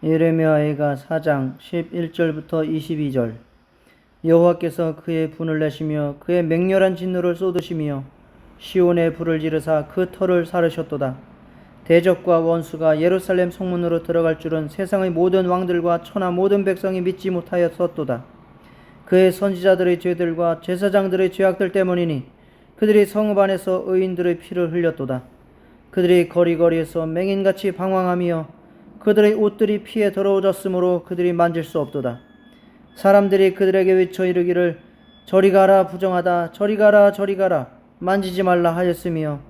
예레미야의가 4장 11절부터 22절. 여호와께서 그의 분을 내시며 그의 맹렬한 진노를 쏟으시며 시온의 불을 지르사 그 터를 사르셨도다. 대적과 원수가 예루살렘 성문으로 들어갈 줄은 세상의 모든 왕들과 천하 모든 백성이 믿지 못하였었도다. 그의 선지자들의 죄들과 제사장들의 죄악들 때문이니 그들이 성읍 안에서 의인들의 피를 흘렸도다. 그들이 거리거리에서 맹인같이 방황하며 그들의 옷들이 피에 더러워졌으므로 그들이 만질 수 없도다. 사람들이 그들에게 외쳐 이르기를 저리 가라 부정하다 저리 가라 저리 가라 만지지 말라 하였으며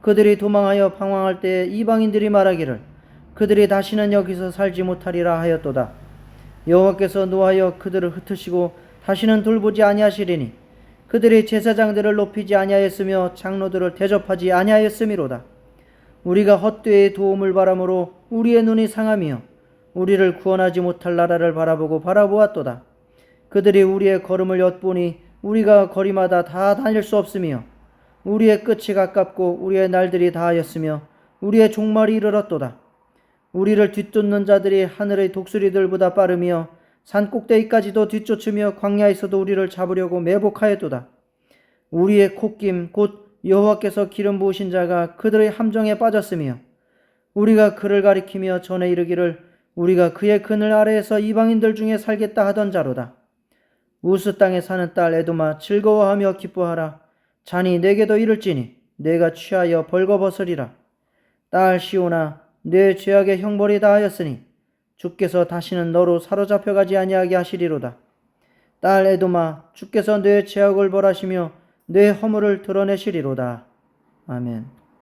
그들이 도망하여 방황할 때에 이방인들이 말하기를 그들이 다시는 여기서 살지 못하리라 하였도다. 여호와께서 노하여 그들을 흩으시고 다시는 돌보지 아니하시리니 그들이 제사장들을 높이지 아니하였으며 장로들을 대접하지 아니하였음이로다. 우리가 헛되이 도움을 바람으로 우리의 눈이 상하며 우리를 구원하지 못할 나라를 바라보고 바라보았도다. 그들이 우리의 걸음을 엿보니 우리가 거리마다 다 다닐 수 없으며 우리의 끝이 가깝고 우리의 날들이 다하였으며 우리의 종말이 이르렀도다. 우리를 뒤쫓는 자들이 하늘의 독수리들보다 빠르며 산 꼭대기까지도 뒤쫓으며 광야에서도 우리를 잡으려고 매복하였도다. 우리의 콧김 곧 여호와께서 기름 부으신 자가 그들의 함정에 빠졌으며 우리가 그를 가리키며 전에 이르기를 우리가 그의 그늘 아래에서 이방인들 중에 살겠다 하던 자로다. 우스 땅에 사는 딸 에도마 즐거워하며 기뻐하라. 잔이 내게도 이를지니 내가 취하여 벌거벗으리라. 딸 시오나 내 죄악의 형벌이 다하였으니 주께서 다시는 너로 사로잡혀 가지 아니하게 하시리로다. 딸 에도마 주께서 내 죄악을 벌하시며 내 허물을 드러내시리로다. 아멘.